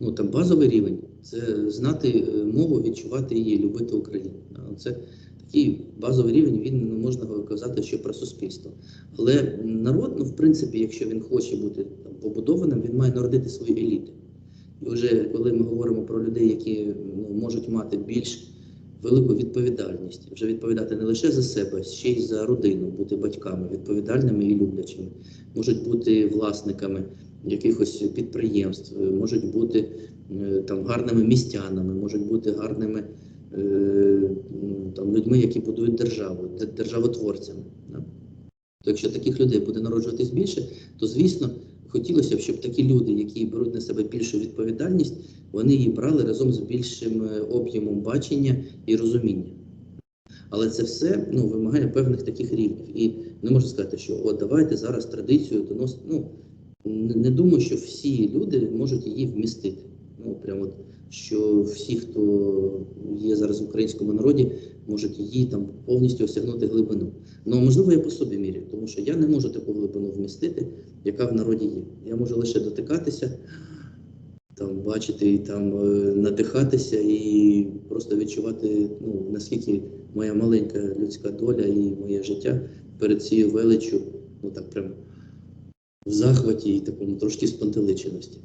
Ну там базовий рівень це знати е, мову, відчувати її, любити Україну. Це такий базовий рівень, він не можна казати, що про суспільство. Але народ, ну в принципі, якщо він хоче бути там побудованим, він має народити свої еліти. І вже коли ми говоримо про людей, які ну, можуть мати більш велику відповідальність, вже відповідати не лише за себе, ще й за родину, бути батьками відповідальними і люблячими, можуть бути власниками якихось підприємств, е, можуть бути е, там гарними містянами, можуть бути гарними е, там людьми, які будують державу, державотворцями. То якщо таких людей буде народжуватись більше, то звісно хотілося б, щоб такі люди, які беруть на себе більшу відповідальність, вони її брали разом з більшим е, об'ємом бачення і розуміння. Але це все ну, вимагає певних таких рівнів. І не можна сказати, що от давайте зараз традицію доносити. Ну, не не думаю, що всі люди можуть її вмістити. Ну, прямо от, що всі, хто є зараз в українському народі, можуть її там повністю осягнути глибину. Ну, можливо, я по собі міряю, тому що я не можу таку глибину вмістити, яка в народі є. Я можу лише дотикатися, там, бачити там е, надихатися і просто відчувати, ну, наскільки моя маленька людська доля і моє життя перед цією величчю, ну так прям в захваті і такому трошки спантеличеності.